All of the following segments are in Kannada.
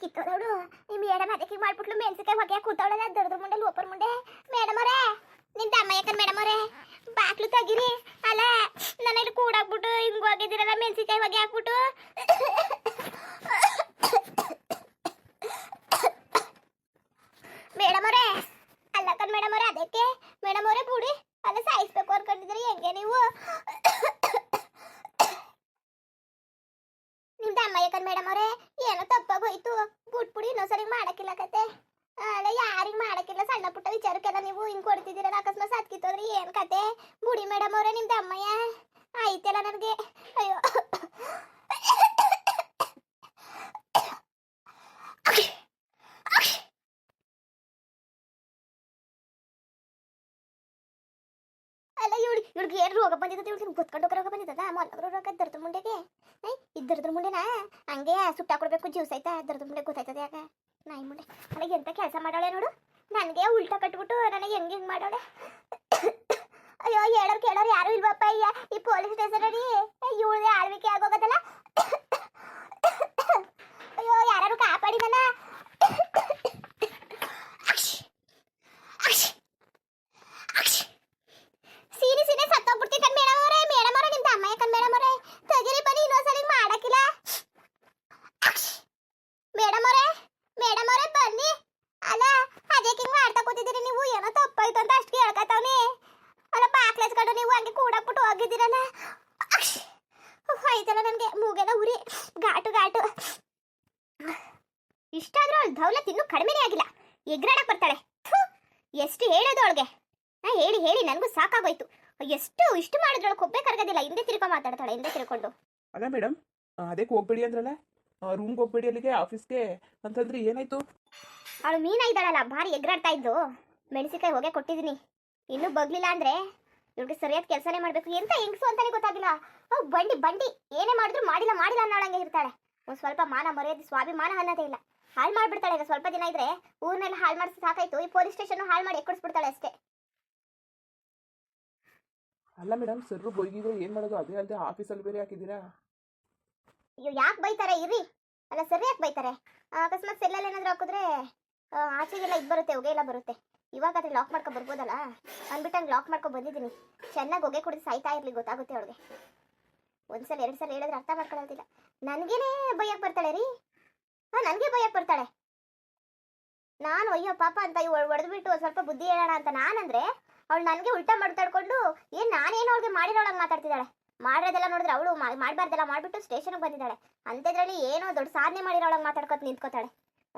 ಕಿತ್ತೋದವಳು ನಿಮ್ಮ ಮೇಡಮ್ ಅದಕ್ಕೆ ಮಾಡ್ಬಿಟ್ಲು ಮೆಣಸಿಕಾಯಿ ಹೊಗೆ ಕೂತವಳಲ್ಲ ದೊಡ್ಡ ಮುಂಡೆ ಲೋಪರ್ ಮುಂಡೆ ಮೇಡಮ್ ಅವರೇ ನಿಮ್ ತಮ್ಮ ಯಾಕನ್ ಮೇಡಮ್ ಅವರೇ ಬಾಕ್ಲು ತೆಗಿರಿ. ಅಲ್ಲ ನನ್ನ ಇಲ್ಲಿ ಕೂಡಾಕ್ಬಿಟ್ಟು ಹಿಂಗ್ ಹೋಗಿದ್ದೀರಲ್ಲ ಮೆಣಸಿಕಾಯಿ ಹೊಗೆ ಹಾಕ್ಬಿಟ್ಟು ಮೇಡಮ್ ಅವರೇ ಅಲ್ಲ ಕಣ್ ಮೇಡಮ್ ಅವರೇ ಅದಕ್ಕೆ ಮೇಡಮ್ ಅವರೇ ಬಿಡಿ ಅಲ್ಲ ಸಾಯಿಸ್ಬೇಕು ಅನ್ಕೊಂಡಿದ್ರಿ ಹೆಂಗೆ ನೀವು ಯಾಕಂದ್ ಮೇಡಮ್ ಅವರೇ, ಏನೋ ತಪ್ಪಾಗೋಯ್ತು. ಪುಡಿ ಇನ್ನೊಂದ್ಸರಿ ಮಾಡಕ್ಕಿಲ್ಲ ಕತೆ. ಅಲ್ಲ ಯಾರಿಗ್ ಮಾಡಕ್ಕಿಲ್ಲ, ಸಣ್ಣ ಪುಟ್ಟ ವಿಚಾರಕ್ಕೆಲ್ಲ ನೀವು ಹಿಂಗ್ ಕೊಡ್ತಿದ್ದೀರಲ್ಲ ಅಕಸ್ಮಾತ್ ಸತ್ಕಿತ್ತೋದ್ರಿ ಏನ್ ಕತೆ? ಬುಡಿ ಮೇಡಮ್ ಅವರೇ, ನಿಮ್ದು ಅಮ್ಮಯ್ಯ. ಆಯ್ತಲ್ಲ ನನಗೆ. ಅಯ್ಯೋ ಅಲ್ಲ ಇವಳಿಗೆ ಏನು ರೋಗ ಬಂದಿದ್ದ ಇವಳಿಗೆ ಗೊತ್ಕೊಂಡು ರೋಗ ಬಂದಿದ್ದದ? ಮೊಲ್ಲಗ್ರ ರೋಗ ದರ್ದ ಮುಂಡೆಗೆ. ಐ ಇದ್ದರದ್ರ ಮುಂಡೆನಾ? ಹಂಗೆ ಸುಟ್ಟಾಕೊಡ್ಬೇಕು ಜ್ಯೂಸ್ ಆಯ್ತಾ ದರ್ದ ಮುಂಡೆ ಗೊತ್ತಾಯ್ತದ ಯಾಕ ನಾಯಿ ಮುಂಡೆ. ನನಗೆ ಎಂತ ಕೆಲಸ ಮಾಡೋಳೆ ನೋಡು. ನನಗೆ ಉಲ್ಟಾ ಕಟ್ಬಿಟ್ಟು ನನಗೆ ಹೆಂಗೆ ಹೆಂಗೆ ಮಾಡೋಳೆ ಅಯ್ಯೋ, ಹೇಳೋರು ಕೇಳೋರು ಯಾರು ಇಲ್ವಪ್ಪ ಅಯ್ಯ ಈ ಪೊಲೀಸ್ ಸ್ಟೇಷನ್ ಅಡಿ ಇವಳದೇ ಆಳ್ವಿಕೆ ಆಗೋಗದಲ್ಲ ಅಯ್ಯೋ ಯಾರು ಕಾಪಾಡಿ ಸೀನಿ ಸೀನಿ ಸತ್ತೋಗ್ಬಿಡ್ತಿ ಕಣ್ ಮೇಡಮ್ ಅವರೇ ಮೇಡಮ್ ಅವರೇ ನಿಮ್ದು ಅಮ್ಮ ಯಾಕಂದ್ ಮೇಡಮ್ ಅವರೇ ತೆಗಿರಿ ಬನ್ನಿ ಇನ್ನೊಂದ್ಸಲಿ ಮಾಡಕ್ಕಿಲ್ಲ ಮೇಡಮ್ ಅವರೇ ಮೇಡಮ್ ಅವರೇ ಬನ್ನಿ ಅಲ್ಲ ಅದಕ್ಕೆ ಹಿಂಗ್ ಮಾಡ್ತಾ ಕೂತಿದ್ದೀರಿ ನೀವು ಏನೋ ತಪ್ಪಾಯ್ತು ಅಂತ ಅಷ್ಟು ಕೇಳ್ಕತ್ತವ್ನಿ ಅಲ್ಲ ಬಾಕ್ಲೆಸ್ಕೊಂಡು ನೀವು ಹಂಗೆ ಕೂಡಕ್ಬಿಟ್ಟು ಹೋಗಿದ್ದೀರಲ್ಲ ಅಕ್ಷ್! ಉಫ್, ಆಯ್ತಲ್ಲ ನನಗೆ ಮೂಗೆಲ್ಲ ಉರಿ ಘಾಟು ಘಾಟು ಇಷ್ಟಾದ್ರೂ ಅವಳು ದೌಲತ್ ಇನ್ನೂ ಕಡಿಮೆನೇ ಆಗಿಲ್ಲ. ಎಗ್ರಾಡಕ್ಕೆ ಬರ್ತಾಳೆ. ಎಷ್ಟು ಹೇಳೋದು ಅವಳಿಗೆ. ನಾ ಹೇಳಿ ಹೇಳಿ ನನಗೂ ಸಾಕಾಗೋಯ್ತು. ಎಷ್ಟು ಇಷ್ಟು ಮಾಡಿದ್ರೊಳಗೆ ಕೊಬ್ಬೆ ಕರಗೋದಿಲ್ಲ. ಹಿಂದೆ ತಿರ್ಕೊ ಮಾತಾಡ್ತಾಳೆ ಹಿಂದೆ ತಿರ್ಕೊಂಡು. ಅಲ್ಲ ಮೇಡಮ್ ಅದಕ್ಕೆ ಹೋಗ್ಬೇಡಿ ಅಂದ್ರಲ್ಲ? ರೂಮ್ಗೆ ಹೋಗ್ಬೇಡಿ ಅಲ್ಲಿಗೆ ಆಫೀಸ್ಗೆ. ಅಂತಂದ್ರೆ ಏನಾಯ್ತು? ಅವಳು ಮೀನ ಇದ್ದಾಳಲ್ಲ ಭಾರಿ ಎಗ್ರಾಡ್ತಾ ಇದ್ದು ಮೆಣಸಿಕಾಯಿ ಹೋಗೇ ಕೊಟ್ಟಿದ್ದೀನಿ. ಇನ್ನೂ ಬಗ್ಲಿಲ್ಲ ಅಂದ್ರೆ ಇವ್ರಿಗೆ ಸರಿಯಾದ ಕೆಲಸನೇ ಮಾಡ್ಬೇಕು. ಎಂತ ಹೆಂಗ್ಸು ಅಂತಾನೆ ಗೊತ್ತಾಗಿಲ್ಲ. ಅವ್ ಬಂಡಿ ಬಂಡಿ. ಏನೇ ಮಾಡಿದ್ರು ಮಾಡಿಲ್ಲ ಮಾಡಿಲ್ಲ ಅನ್ನೋಳಂಗೆ ಇರ್ತಾಳೆ. ಒಂದು ಸ್ವಲ್ಪ ಮಾನ ಮರ್ಯಾದೆ ಸ್ವಾಭಿಮಾನ ಅನ್ನೋದೇ ಇಲ್ಲ. ಹಾಳು ಮಾಡ್ಬಿಡ್ತಾಳೆ. ಈಗ ಸ್ವಲ್ಪ ದಿನ ಇದ್ರೆ ಊರ್ನೆಲ್ಲ ಹಾಳು ಮಾಡಿಸಿ ಸಾಕಾಯ್ತು. ಈ ಪೊಲೀಸ್ ಸ್ಟೇಷನ್ ಹಾಳು ಮಾಡಿ ಎಕ್ಕಡಿಸ್ಬಿಡ್ತಾಳೆ ಅಷ್ಟೇ. ಅಲ್ಲ ಮೇಡಮ್ ಸರ್ರು ಬೈಗಿದ್ರೆ ಏನ್ ಮಾಡೋದು? ಅದೇ ಅಲ್ಲದೆ ಆಫೀಸಲ್ಲಿ ಬೇರೆ ಹಾಕಿದ್ದೀರಾ? ಅಯ್ಯೋ ಯಾಕೆ ಬೈತಾರೆ? ಇರಿ ಅಲ್ಲ ಸರಿ ಯಾಕೆ ಬೈತಾರೆ? ಅಕಸ್ಮಾತ್ ಸೆಲ್ಲಲ್ಲಿ ಏನಾದ್ರು ಹಾಕಿದ್ರೆ ಆಚೆಗೆಲ್ಲ ಇದು ಬರುತ್ತೆ ಹೊಗೆ ಎಲ್ಲ ಬರುತ್ತೆ. ಇವಾಗ ಅದ್ರ ಲಾಕ್ ಮಾಡ್ಕೊ ಬರ್ಬೋದಲ್ಲ? ಅಂದ್ಬಿಟ್ಟು ಹಂಗೆ ಲಾಕ್ ಮಾಡ್ಕೊ ಬಂದಿದ್ದೀನಿ. ಚೆನ್ನಾಗಿ ಹೊಗೆ ಕುಡಿದು ಸಾಯ್ತಾ ಇರ್ಲಿ ಗೊತ್ತಾಗುತ್ತೆ ಅವಳಿಗೆ. ಒಂದ್ಸಲ ಎರಡು ಸಲ ಹೇಳಿದ್ರೆ ಅರ್ಥ ಮಾಡ್ಕೊಳ್ಳೋದಿಲ್ಲ ನನಗೇನೆ ಬೈಯಕ್ಕೆ ಬರ್ತಾಳೆ ರೀ? ನನಗೆ ಭಯ ಬರ್ತಾಳೆ ನಾನು ಅಯ್ಯೋ ಪಾಪ ಅಂತ ಹೊಡೆದ್ಬಿಟ್ಟು ಒಂದು ಸ್ವಲ್ಪ ಬುದ್ಧಿ ಹೇಳೋಣ ಅಂತ ನಾನಂದ್ರೆ ಅವಳು ನನಗೆ ಉಲ್ಟಾ ಮಾತಾಡ್ಕೊಂಡು ಏನು ನಾನೇನು ಅವ್ಳಿಗೆ ಮಾಡಿರೋಳಂಗೆ ಮಾತಾಡ್ತಿದ್ದಾಳೆ. ಮಾಡಿರೋದೆಲ್ಲ ನೋಡಿದ್ರೆ ಅವಳು ಮಾಡಬಾರ್ದೆಲ್ಲ ಮಾಡಿಬಿಟ್ಟು ಸ್ಟೇಷನ್ಗೆ ಬಂದಿದ್ದಾಳೆ. ಅಂಥದ್ರಲ್ಲಿ ಏನೋ ದೊಡ್ಡ ಸಾಧನೆ ಮಾಡಿರೋಳಂಗೆ ಮಾತಾಡ್ಕೊತ ನಿಂತ್ಕೋತಾಳೆ.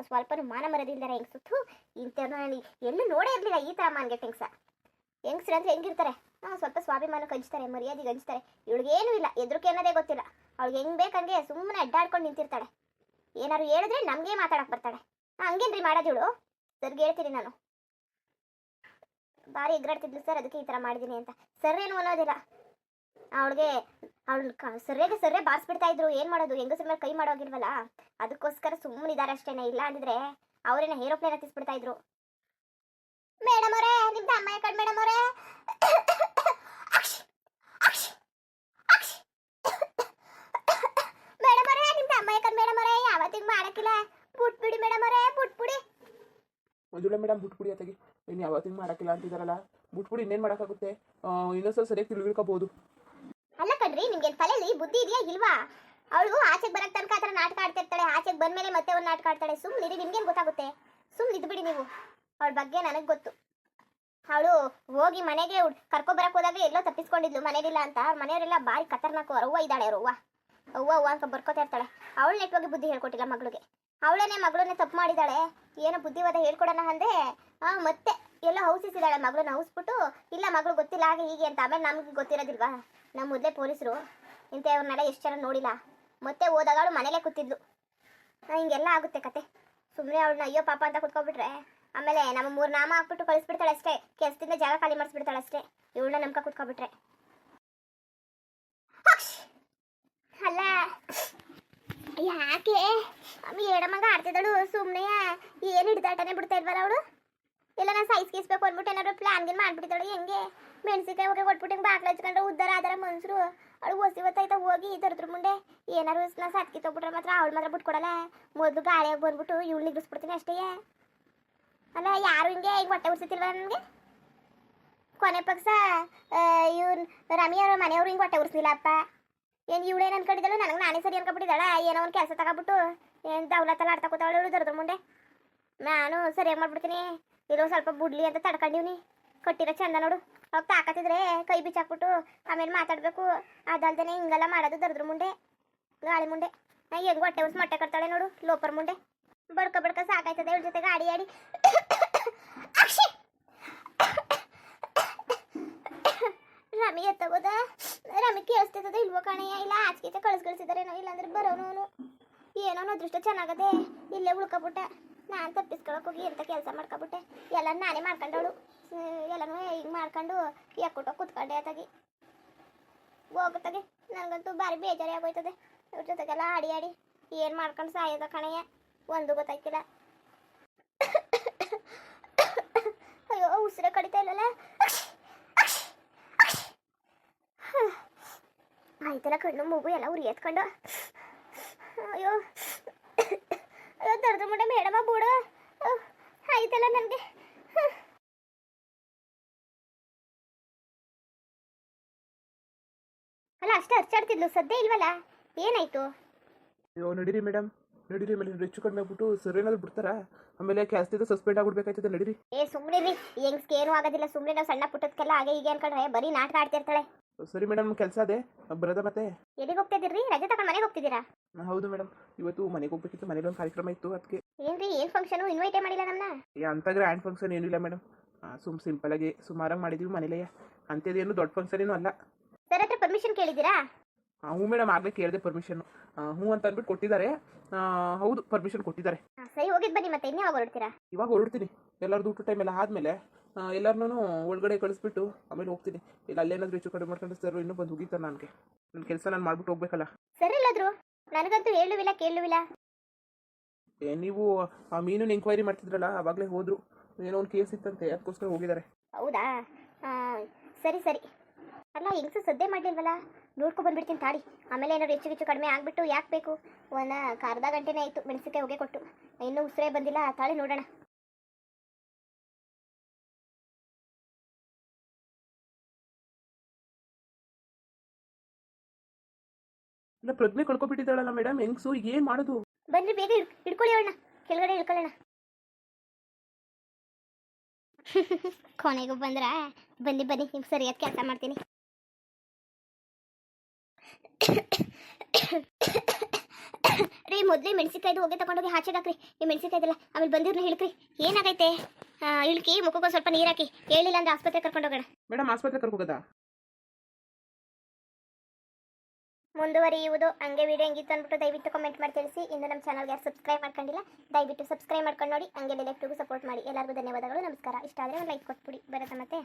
ಸ್ವಲ್ಪನೂ ಸ್ವಲ್ಪ ಮಾನ ಮರದಿಲ್ದಾರೆ ಹೆಂಗ್ ಸುತ್ತು? ಇಂಥ ಎಲ್ಲೂ ನೋಡೇ ಇರಲಿಲ್ಲ ಈ ಥರ ಮಾನ್ಗೆ ಹೆಂಗ್ಸ. ಹೆಂಗ್ಸ್ರು ಅಂದ್ರೆ ಹೆಂಗಿರ್ತಾರೆ? ಹಾಂ, ಸ್ವಲ್ಪ ಸ್ವಾಭಿಮಾನ ಕಂಚ್ತಾರೆ, ಮರ್ಯಾದೆ ಹಂಚ್ತಾರೆ ಇವಳಿಗೇನೂ ಇಲ್ಲ ಎದ್ರಕ್ಕೆ ಅನ್ನೋದೇ ಗೊತ್ತಿಲ್ಲ. ಅವಳಿಗೆ ಹೆಂಗ್ ಬೇಕಂಗೆ ಸುಮ್ಮನೆ ಅಡ್ಡಾಡ್ಕೊಂಡು ನಿಂತಿರ್ತಾಳೆ. ಏನಾದ್ರು ಹೇಳಿದ್ರೆ ನಮಗೆ ಮಾತಾಡಕ್ಕೆ ಬರ್ತಾಳೆ. ಹಂಗೇನ್ರಿ ಮಾಡೋದಿವಳು ಸರ್ಗೆ ಹೇಳ್ತೀನಿ ನಾನು. ಭಾರಿ ಎಗ್ರಾಡ್ತಿದ್ಲು ಸರ್, ಅದಕ್ಕೆ ಈ ಥರ ಮಾಡಿದ್ದೀನಿ ಅಂತ. ಸರ್ ಏನು ಅನ್ನೋದಿಲ್ಲ. ಅವಳಿಗೆ, ಅವಳು ಸರ್ರೆಗೆ ಸರ್ರೇ ಬಾರಿಸ್ಬಿಡ್ತಾ ಇದ್ರು. ಏನು ಮಾಡೋದು? ಹೆಂಗಸ್ರ ಮೇಲೆ ಕೈ ಮಾಡೋಗಿಲ್ವಲ್ಲ? ಅದಕ್ಕೋಸ್ಕರ ಸುಮ್ಮನೆ ಇದಾರೆ ಅಷ್ಟೇನೆ. ಇಲ್ಲ ಅಂದಿದ್ರೆ ಅವರೇನ ಏರೋಪ್ಲೇನ್ ಹತ್ತಿಸ್ಬಿಡ್ತಾ ಇದ್ರು. ಮೇಡಮ್ ಅವರೇ ನಿಮ್ದು ಅಮ್ಮ ಮೇಡಮ್ ಅವರೇ ಮೇಡಮ್ ಅವರೇ ನಿಮ್ದು ಅಮ್ಮ ಯಾಕಂಡ್ ಮೇಡಮ್ ಅವರೇ ಯಾವತ್ತಿಗೆ ಮಾಡಕ್ಕಿಲ್ಲ ಬಿಟ್ಬಿಡಿ ಮೇಡಮ್ ಅವರೇ ಬಿಟ್ಬಿಡಿ ಮಂಜುಳ ಮೇಡಮ್ ಬಿಟ್ಬಿಡಿ ಅತ್ತಾಗಿ. ಇನ್ನು ಯಾವತ್ತಿಂಗ್ ಮಾಡೋಕ್ಕಿಲ್ಲ ಅಂತಿದಾರಲ್ಲ. ಬಿಟ್ಬಿಡಿ, ಇನ್ನೇನು ಮಾಡೋಕ್ಕಾಗುತ್ತೆ? ಇನ್ನೊಂದ್ಸಲ ಸರಿಯಾಗಿ ತಿಳ್ಕೊಬೋದು ಅಲ್ಲ ಕಣ್ರಿ ನಿಮ್ಗೆ ತಲೆಯಲ್ಲಿ ಬುದ್ಧಿ ಇದೆಯಾ ಇಲ್ವಾ? ಅವಳು ಆಚೆಗೆ ಬರಕ್ ತನಕ ಆತರ ನಾಟಕ ಆಡ್ತಿರ್ತಾಳೆ ಆಚೆಗೆ ಬಂದ್ಮೇಲೆ ಮತ್ತೆ ಒಂದು ನಾಟಕ ಆಡ್ತಾಳೆ. ಸುಮ್ಮನೆ ನಿಮ್ಗೇನು ಗೊತ್ತಾಗುತ್ತೆ? ಸುಮ್ಮನೆ ಇದ್ಬಿಡಿ ನೀವು. ಅವಳ ಬಗ್ಗೆ ನನಗೆ ಗೊತ್ತು. ಅವಳು ಹೋಗಿ ಮನೆಗೆ ಕರ್ಕೊ ಬರಕ್ ಹೋದಾಗ ಎಲ್ಲೋ ತಪ್ಪಿಸ್ಕೊಂಡಿದ್ಲು ಮನೇಲಿಲ್ಲ ಅಂತ. ಅವ್ರ ಮನೆಯವರೆಲ್ಲ ಬಾರಿ ಕತರ್ನಾಕು ಅವ್ವ ಇದ್ದಾಳೆ, ಅವ್ರು ಅವ್ವ. ಅವ್ವ ಅವ್ವ ಅಂತ ಬರ್ಕೋತಾ ಇರ್ತಾಳೆ. ಅವಳು ನೆಟ್ವಾಗಿ ಬುದ್ಧಿ ಹೇಳ್ಕೊಟ್ಟಿಲ್ಲ ಮಗಳಿಗೆ. ಅವಳನ್ನೇ ಮಗಳನ್ನೇ ತಪ್ಪು ಮಾಡಿದಾಳೆ. ಏನು ಬುದ್ಧಿವಾದ ಹೇಳ್ಕೊಡೋಣ ಅಂದೆ. ಮತ್ತೆ ಎಲ್ಲ ಹೌಸಿಸಿದಾಳೆ ಮಗಳನ್ನ ಹೌಸ್ಬಿಟ್ಟು. ಇಲ್ಲ ಮಗಳು ಗೊತ್ತಿಲ್ಲ, ಹಾಗೆ ಹೀಗೆ ಅಂತ. ಆಮೇಲೆ ನಮ್ಗೆ ಗೊತ್ತಿರೋದಿಲ್ವಾ? ನಮ್ಮ ಮೊದಲೇ ಪೊಲೀಸರು. ಇಂಥವ್ರನ್ನೆಲ್ಲ ಎಷ್ಟು ಜನ ನೋಡಿಲ್ಲ. ಮತ್ತೆ ಹೋದಾಗ ಅವಳು ಮನೇಲೇ ಕೂತಿದ್ಲು. ಹಿಂಗೆಲ್ಲ ಆಗುತ್ತೆ ಕತೆ. ಸುಮ್ಮನೆ ಅವಳನ್ನ ಅಯ್ಯೋ ಪಾಪ ಅಂತ ಕುತ್ಕೊಬಿಟ್ರೆ ಆಮೇಲೆ ನಮ್ಮ ಮೂರು ನಾಮ ಹಾಕ್ಬಿಟ್ಟು ಕಳಿಸ್ಬಿಡ್ತಾಳೆ ಅಷ್ಟೇ. ಕೆಲಸದಿಂದ ಜಾಗ ಖಾಲಿ ಮಾಡಿಸ್ಬಿಡ್ತಾಳೆ ಅಷ್ಟೇ. ಇವಳನ್ನ ನಂಬ್ಕ ಕುತ್ಕೊಬಿಟ್ರೆ ಹಕ್ಷ್! ಅಲ್ಲ ಯಾಕೆ ಏಡಮಂಗ ಆಡ್ತಿದ್ದಳು ಸುಮ್ಮನೆ ಏನು ಹಿಡ್ದಾಟನೆ ಬಿಡ್ತಾ ಇದ್ವಲ್ಲ ಅವಳು? ಇಲ್ಲ, ನಾನು ಸೈಜ್ ಗೀಸ್ಬೇಕು ಅಂದ್ಬಿಟ್ಟು ಏನಾದ್ರು ಪ್ಲಾನ್ ಗಿನ್ ಮಾಡ್ಬಿಟ್ಟಿದ್ದಳು, ಹೆಂಗೆ? ಮೆಣಸಿಕಾಯಿ ಹೋಗಿ ಕೊಟ್ಬಿಟ್ಟು ಹಿಂಗೆ ಬಾಕ್ಲ ಹಚ್ಕೊಂಡ್ರೆ ಉದ್ದಾರ ಆದರ ಮನ್ಸರು. ಅವಳು ಹೊಸಿ ಗೊತ್ತಾಯ್ತ ಹೋಗಿ ತರದ್ರ ಮುಂದೆ? ಏನಾರು ನಾ ಸಾತ್ಕಿ ತೊಗೊಬಿಟ್ರೆ ಮಾತ್ರ ಅವಳು ಮಾತ್ರ ಬಿಟ್ಕೊಡಲ್ಲ. ಮೊದಲು ಗಾಳಿಯಾಗಿ ಬಂದ್ಬಿಟ್ಟು ಇವಳು ನಿಗ್ರಿಸ್ಬಿಡ್ತೀನಿ ಅಷ್ಟೇ. ಅಲ್ಲ, ಯಾರು ಹಿಂಗೆ ಈಗ ಹೊಟ್ಟೆ ಉರ್ಸಿತಿಲ್ವ ನನಗೆ? ಕೊನೆ ಪಕ್ಷ ಇವ್ನು ರಮಿ ಅವ್ರ ಮನೆಯವ್ರು ಹಿಂಗೆ ಹೊಟ್ಟೆ ಉರ್ಸಿಲ್ಲಪ್ಪ ಏನು ಇವಳೇನು ಅನ್ಕೊಂಡಿದ್ದಳು? ನನಗೆ ನಾನೇ ಸರಿ ಅನ್ಕೊಬಿಟ್ಟಿದ್ದಾಳ ಏನೋ ಒಂದು ಕೆಲಸ ತಗೊಬಿಟ್ಟು ಏನು ದೌಲತ್ತಲ್ಲ ಆಡ್ತಾ ಕೂತಾವಳು ಇವಳು ದರದ ಮುಂದೆ. ನಾನು ಸರಿಯಾಗಿ ಮಾಡ್ಬಿಡ್ತೀನಿ. ಇರೋ ಸ್ವಲ್ಪ ಬುಡ್ಲಿ ಅಂತ ತಡ್ಕೊಂಡಿವ್ನಿ ಕೊಟ್ಟಿರೋ ಚಂದ ನೋಡು. ಅವಾಗ ತಾಕತ್ತಿದ್ರೆ ಕೈ ಬಿಚ್ಚಾಕ್ಬಿಟ್ಟು ಆಮೇಲೆ ಮಾತಾಡಬೇಕು. ಅದಲ್ದೇ ಹಿಂಗೆಲ್ಲ ಮಾಡೋದು ದರದ್ರ ಮುಂದೆ. ಗಾಳಿ ಮುಂದೆ. ಹೆಂಗೆ ಹೊಟ್ಟೆ ಉಸ್ ಮೊಟ್ಟೆ ಕಟ್ತಾಳೆ ನೋಡು ಲೋಪರ್ ಮುಂದೆ. ಬಡ್ಕ ಬಡ್ಕ ಸಾಕಾಯ್ತದೆ ಇವ್ರ ಜೊತೆ ಗಾಡಿ ಆಡಿ! ರಮಿ ಎತ್ತಗೋದ ರಮಿ ಕೇಳಿಸ್ತದ ಇಲ್ವೋ ಕಣಯ್ಯ ಇಲ್ಲ ಆಚೆಗೆ ಕಳಿಸ್ ಕಳಿಸಿದಾರೇನೋ ಇಲ್ಲಾಂದ್ರೆ ಬರೋನು ಏನೋ ಅದೃಷ್ಟ ಚೆನ್ನಾಗದೆ ಇಲ್ಲೇ ಉಳ್ಕೊಬಿಟ್ಟೆ. ನಾನು ತಪ್ಪಿಸ್ಕೊಳಕ್ ಹೋಗಿ ಎಂತ ಕೆಲಸ ಮಾಡ್ಕೊಬಿಟ್ಟೆ. ಎಲ್ಲ ನಾನೇ ಮಾಡ್ಕೊಂಡವಳು. ಎಲ್ಲನೂ ಹಿಂಗೆ ಮಾಡ್ಕೊಂಡು ಯಾಕೊಟ್ಟು ಕುತ್ಕೊಂಡೆ ಆತಾಗಿ. ಹೋಗುತ್ತಾಗೆ. ನನಗಂತೂ ಭಾರಿ ಬೇಜಾರಿ ಆಗೋಯ್ತದೆ ಇವ್ರ ಜೊತೆಗೆಲ್ಲ ಆಡಿ ಆಡಿ ಏನು ಮಾಡ್ಕೊಂಡು ಸಾಯೋದ ಕಣಯ್ಯ ಒಂದು ಗೊತ್ತಾಯ್ತಿಲ್ಲ ಅಯ್ಯೋ, ಉಸಿರೇ ಕಡಿತಾ ಇಲ್ಲಲ್ಲ ಆಯ್ತಲ್ಲ ಕಣ್ಣು ಮೂಗು ಎಲ್ಲ ಉರಿ ಎತ್ಕೊಂಡು. ಅಯ್ಯೋ ಅಯ್ಯೋ ದರ್ದ ಮುಂಡೆ ಮೇಡಮ ಬೂಡು. ಆಯ್ತಲ್ಲ ನನಗೆ. ಅಲ್ಲ ಅಷ್ಟೇ ಅರ್ಚಾಡ್ತಿದ್ಲು ಸದ್ಯ ಇಲ್ವಲ್ಲ? ಏನಾಯ್ತು? ಅಯ್ಯೋ ನಡೀರಿ ಮೇಡಮ್. ನಡೀರಿ ಮೇಲೆ ಹೆಚ್ಚು ಕಡಿಮೆ ಆಗ್ಬಿಟ್ಟು ಸರ್ ಏನಾದ್ರು ಬಿಡ್ತಾರಾ? ಆಮೇಲೆ ಕ್ಯಾಸ್ತಿಂದ ಸಸ್ಪೆಂಡ್ ಆಗ್ಬಿಡ್ಬೇಕಾಯ್ತದೆ ನಡೀರಿ. ಏ ಸುಮ್ಮನೆ ರೀ ಹೆಂಗ್ಸ್ಗೆ ಏನೂ ಆಗೋದಿಲ್ಲ ಸುಮ್ಮನೆ ನಾವು ಸಣ್ಣ ಪುಟ್ಟದಕ್ಕೆಲ್ಲ ಹಾಗೆ ಹೀಗೆ ಅನ್ಕೊಂಡ್ರೆ ಬರೀ ನಾಟಕ ಆಡ್ತಿರ್ತಾಳೆ. ಸರಿ ಮೇಡಮ್ ಕೆಲಸ ಅದೇ. ಬರೋದ ಮತ್ತೆ. ಎಲ್ಲಿಗೆ ಹೋಗ್ತಿದ್ದೀರಿ? ರಜೆ ತಗೊಂಡು ಮನೆಗೆ ಹೋಗ್ತಿದ್ದೀರಾ? ಹೌದು ಮೇಡಮ್. ಇವತ್ತು ಮನೆಗೆ ಹೋಗ್ಬೇಕಿತ್ತು ಮನೇಲಿ ಒಂದು ಕಾರ್ಯಕ್ರಮ ಇತ್ತು ಅದಕ್ಕೆ ಏನ್ರಿ ಏನ್ ಫಂಕ್ಷನ್ ಇನ್ವೈಟೇ ಮಾಡಿಲ್ಲ ನಮ್ಮನ್ನ ಅಂತ ಗ್ರ್ಯಾಂಡ್ ಫಂಕ್ಷನ್ ಏನಿಲ್ಲ ಮೇಡಮ್. ಸುಮ್ ಸಿಂಪಲ್ ಆಗಿ ಸುಮಾರಾಗಿ ಮಾಡಿದ್ವಿ ಮನೇಲೇ. ಅಂಥದ್ದೇನು ದೊಡ್ಡ ಫಂಕ್ಷನ್ ಏನೂ ಅಲ್ಲ. ಸರ್ ಹತ್ರ ಪರ್ಮಿಷನ್ ಕೇಳಿದ್ದೀರಾ? ಹ್ಞೂ ಮೇಡಮ್ ಆಗಲೇ ಕೇಳಿದೆ ಪರ್ಮಿಷನ್ ಹ್ಞೂ ಅಂತ ಅಂದ್ಬಿಟ್ಟು ಕೊಟ್ಟಿದ್ದಾರೆ. ಹೌದು ಪರ್ಮಿಷನ್ ಕೊಟ್ಟಿದ್ದಾರೆ. ಸರಿ ಹೋಗಿದ್ ಬನ್ನಿ ಮತ್ತೆ ಇನ್ನೇ ಹೊರಡ್ತೀರಾ? ಇವಾಗ ಹೊರಡ್ತೀನಿ. ಎಲ್ಲರದ್ದು ಊಟ ಟೈಮ್ ಎಲ್ಲ ಆದಮೇಲೆ ಎಲ್ಲರನ್ನೂ ಒಳಗಡೆ ಕಳಿಸ್ಬಿಟ್ಟು ಆಮೇಲೆ ಹೋಗ್ತೀನಿ. ಇಲ್ಲ ಅಲ್ಲೇನಾದರೂ ಹೆಚ್ಚು ಕಡಿಮೆ ಮಾಡ್ಕೊಂಡು ಸರ್ ಇನ್ನೂ ಬಂದು ಹೋಗಿರ್ತಾರೆ ನನಗೆ. ನನ್ನ ಕೆಲಸ ನಾನು ಮಾಡ್ಬಿಟ್ಟು ಹೋಗ್ಬೇಕಲ್ಲ. ಸರಿ ಇಲ್ಲದ್ರು ನನಗಂತೂ ಹೇಳುವಿಲ್ಲ ಕೇಳುವಿಲ್ಲ. ಏ ನೀವು ಆ ಮೀನು ಎಂಕ್ವೈರಿ ಮಾಡ್ತಿದ್ರಲ್ಲ ಆವಾಗಲೇ ಹೋದ್ರು. ಏನೋ ಒಂದು ಕೇಸ್ ಇತ್ತಂತೆ ಅದಕ್ಕೋಸ್ಕರ ಹೋಗಿದ್ದಾರೆ. ಹೌದಾ? ಸರಿ ಸರಿ. ಅಲ್ಲ ಹೆಂಗ್ಸು ಸದ್ದೆ ಮಾಡಲಿಲ್ವಲ್ಲ? ನೋಡ್ಕೊ ಬಂದ್ಬಿಡ್ತೀನಿ ತಾಡಿ ಆಮೇಲೆ ಏನಾದ್ರು ಹೆಚ್ಚು ಹೆಚ್ಚು ಕಡಿಮೆ ಆಗ್ಬಿಟ್ಟು ಯಾಕೆ ಬೇಕು? ಒಂದು ಅರ್ಧ ಗಂಟೆನೇ ಆಯಿತು ಮೆಣಸಿನ್ಕಾಯಿ ಹೋಗಿ ಕೊಟ್ಟು. ಇನ್ನೂ ಉಸಿರೇ ಬಂದಿಲ್ಲ ತಾಳಿ ನೋಡೋಣ. ಇಲ್ಲ ಪ್ರಜ್ಞೆ ಕಳ್ಕೊಬಿಟ್ಟಿದ್ದಾಳಲ್ಲ ಮೇಡಮ್ ಹೆಂಗ್ಸು ಏನು ಮಾಡೋದು? ಬನ್ರಿ ಬೇಗ ಹಿಡ್- ಹಿಡ್ಕೊಳ್ಳಿ ಅವಳನ್ನ. ಕೆಳಗಡೆ ಇಳ್ಕೊಳ್ಳೋಣ ಕೊನೆಗೂ ಬಂದ್ರ? ಬನ್ನಿ ಬನ್ನಿ ನಿಮ್ಗೆ ಸರಿಯಾದ ಕೆಲಸ ಮಾಡ್ತೀನಿ. ರೀ ಮೊದಲೇ ಮೆಣಸಿನ್ಕಾಯ್ದು ಹೋಗಿ ತಗೊಂಡೋಗಿ ಹಾಚೆಗೆ ಹಾಕ್ರಿ ಈ ಮೆಣಸಿನ್ಕಾಯ್ದಲ್ಲ ಆಮೇಲೆ ಬಂದಿರ್ನ ಹಿಡ್ಕ್ರಿ. ಏನಾಗೈತೆ? ಇಳ್ಕಿ ಮುಖಕ್ಕೊಂದು ಸ್ವಲ್ಪ ನೀರ್ ಹಾಕಿ. ಹೇಳಿಲ್ಲ ಅಂದ್ರೆ ಆಸ್ಪತ್ರೆ ಕರ್ಕೊಂಡು ಹೋಗೋಣ. ಮೇಡಮ್ ಆಸ್ಪತ್ರೆ ಕರ್ಕೋಗದ ಮುಂದುವರಿಯುವುದು ಹಂಗೆ ವಿಡಿಯೋ ಹೆಂಗಿತ್ತು ಅಂದ್ಬಿಟ್ಟು ದಯವಿಟ್ಟು ಕಮೆಂಟ್ ಮಾಡಿ ತಿಳಿಸಿ. ಇನ್ನು ನಮ್ಮ ಚಾನಲ್ಗೆ ಯಾರು ಸಬ್ಸ್ಕ್ರೈಬ್ ಮಾಡ್ಕೊಂಡಿಲ್ಲ ದಯವಿಟ್ಟು ಸಬ್ಸ್ಕ್ರೈಬ್ ಮಾಡ್ಕೊಂಡು ನೋಡಿ ಹಂಗೆ ಲೆಫ್ಟಿಗೂ ಸಪೋರ್ಟ್ ಮಾಡಿ. ಎಲ್ಲರಿಗೂ ಧನ್ಯವಾದಗಳು ನಮಸ್ಕಾರ. ಇಷ್ಟ ಆದರೆ ಒಂದು ಲೈಕ್ ಕೊಟ್ಬಿಡಿ. ಬರುತ್ತೆ ಮತ್ತೆ.